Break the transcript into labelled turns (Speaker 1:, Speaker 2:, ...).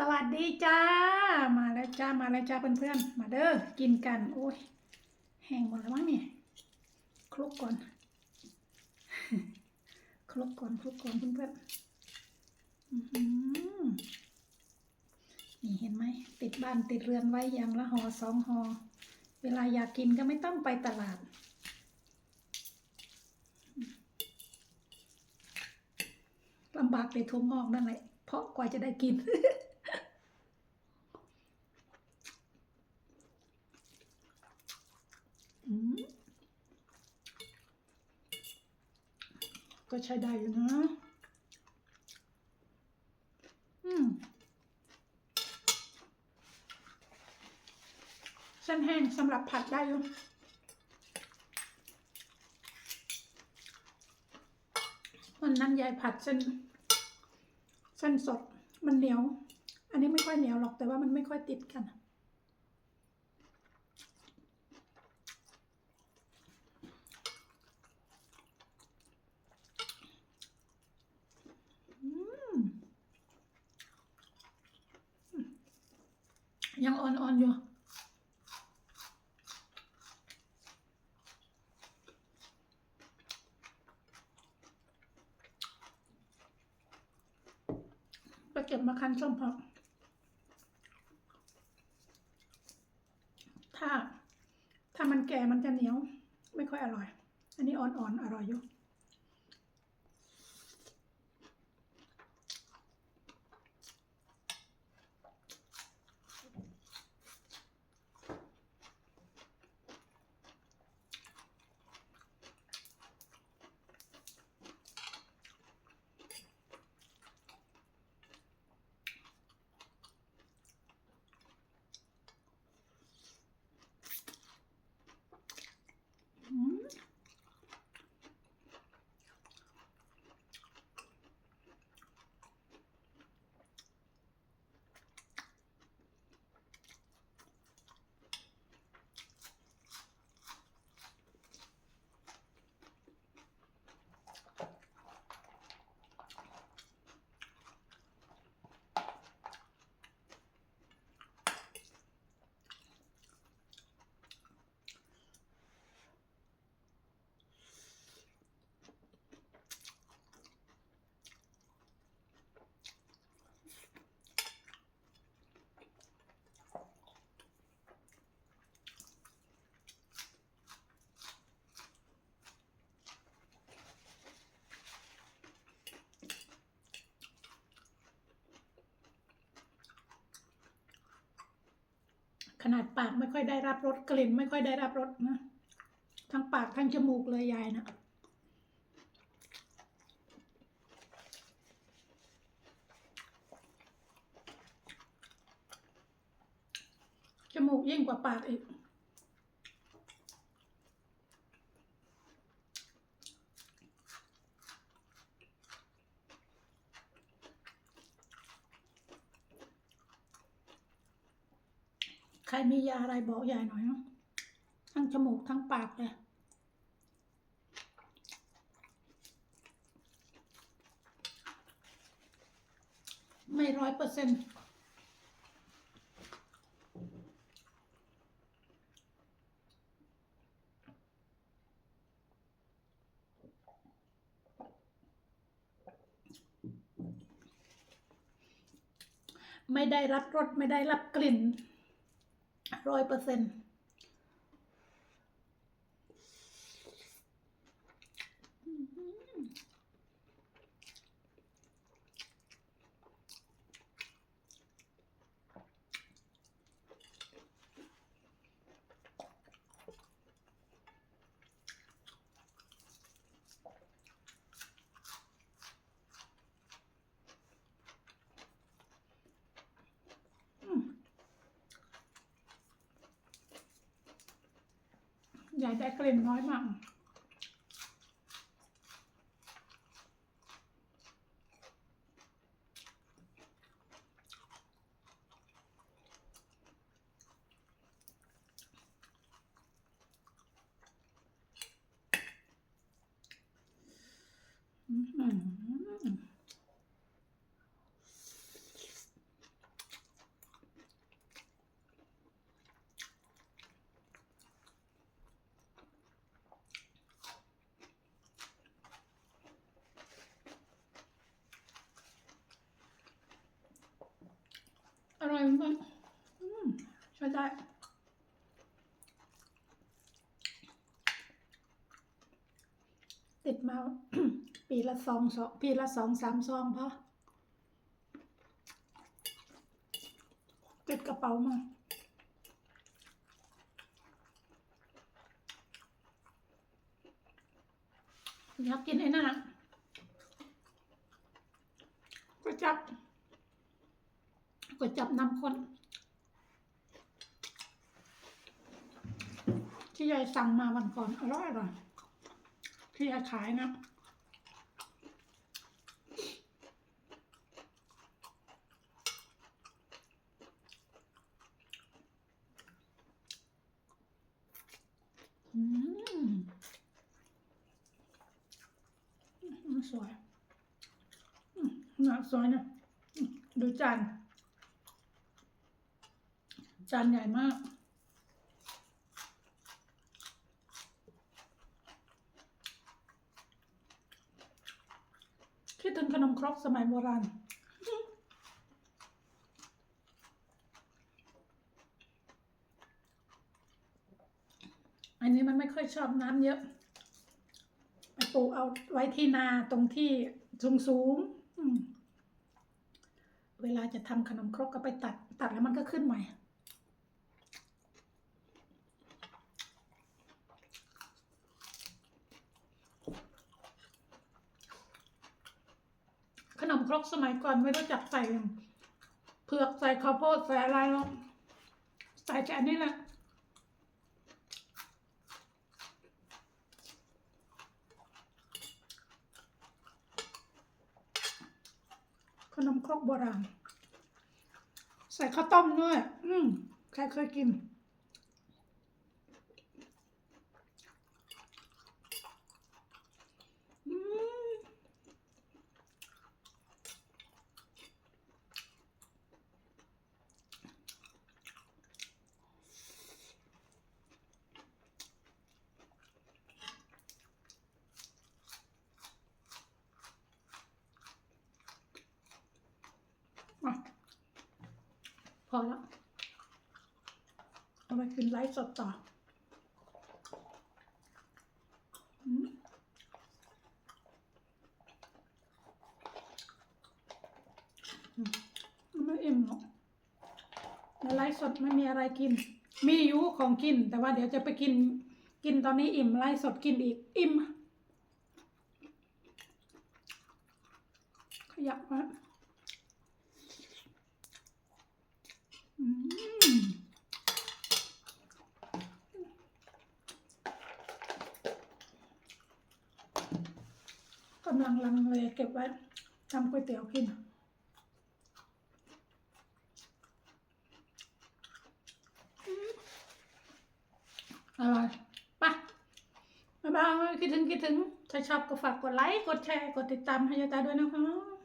Speaker 1: สวัสดีจ้า มาแล้วจ้า มาแล้วจ้าเพื่อนๆ มาเด้อ กินกัน โอ้ย แห้งหมดแล้วมั้งเนี่ย คลุกก่อน คลุกก่อน คลุกก่อนเพื่อนๆนี่เห็นไหม ติดบ้านติดเรือนไว้อย่างละห่อสองห่อเวลาอยากกินก็ไม่ต้องไปตลาดลำบากในทุ่งงอกนั่นแหละ เพราะกว่าจะได้กิน อืม ก็ใช้ได้อยู่นะ อืมเส้นแห้งสำหรับผัดได้อยู่วันนั้นยายผัดเส้นเส้นสดมันเหนียว อันนี้ไม่ค่อยเหนียวหรอกแต่ว่ามันไม่ค่อยติดกัน อืม ยังอ่อนๆอยู่ไปเก็บมาคั้นส้มพอถ้า ถ้ามันแก่มันจะเหนียว ไม่ค่อยอร่อย อันนี้อ่อนๆอร่อยอยู่ อืม ขนาดปากไม่ค่อยได้รับรสกลิ่นไม่ค่อยได้รับรสนะ ทั้งปากทั้งจมูกเลยยายนะจมูกยิ่งกว่าปากอีก ใครมียาอะไรบอกยายหน่อยเนาะทั้งจมูกทั้งปากเลยไม่ร้อยเปอร์เซ็นต์ไม่ได้รับรสไม่ได้รับกลิ่น ร้อยเปอร์เซ็นต์ ยายได้กลิ่นน้อยมากอื้ ร่อยมากอืมใช้ได้ติดมา ปีละสองสองปีละสองสามซองพอติดกระเป๋ามาอยากกินไอ้นั่นอะก๋วยจับ ก๋วยจับน้ำข้นที่ยายสั่งมาวันก่อนอร่อยอร่อยที่ยายขายนะอืมอืมสวยน่าสวยนะดูจาน จานใหญ่มาก คิดถึงขนมครกสมัยโบราณ อันนี้มันไม่ค่อยชอบน้ำเยอะ ไปปลูกเอาไว้ที่นาตรงที่สูงสูงเวลาจะทำขนมครกก็ไปตัด ตัดแล้วมันก็ขึ้นใหม่ ขนม ครกสมัยก่อนไม่รู้จักใส่เผือกใส่ข้าวโพดใส่อะไรหรอกใส่แต่อันนี้แหละขนมครกโบราณ ใส่ข้าวต้มด้วย อืมใครเคยกิน อืม อะ พอแล้วเอาไปกินไลฟ์สดต่ออืมอืมไม่อิ่มหรอกในไลฟ์สดไม่มีอะไรกิน มีอยู่ของกิน แต่ว่าเดี๋ยวจะไปกิน กินตอนนี้อิ่มไลฟ์สดกินอีก อิ่มขยับมาอืม กำลังลังเลเก็บไว้ทำก๋วยเตี๋ยวกิน อร่อยไปบ๊ายบายคิดถึงคิดถึง ถ้าชอบก็ฝากกดไลค์ กดแชร์ กดติดตามให้ยาตาด้วยนะคะ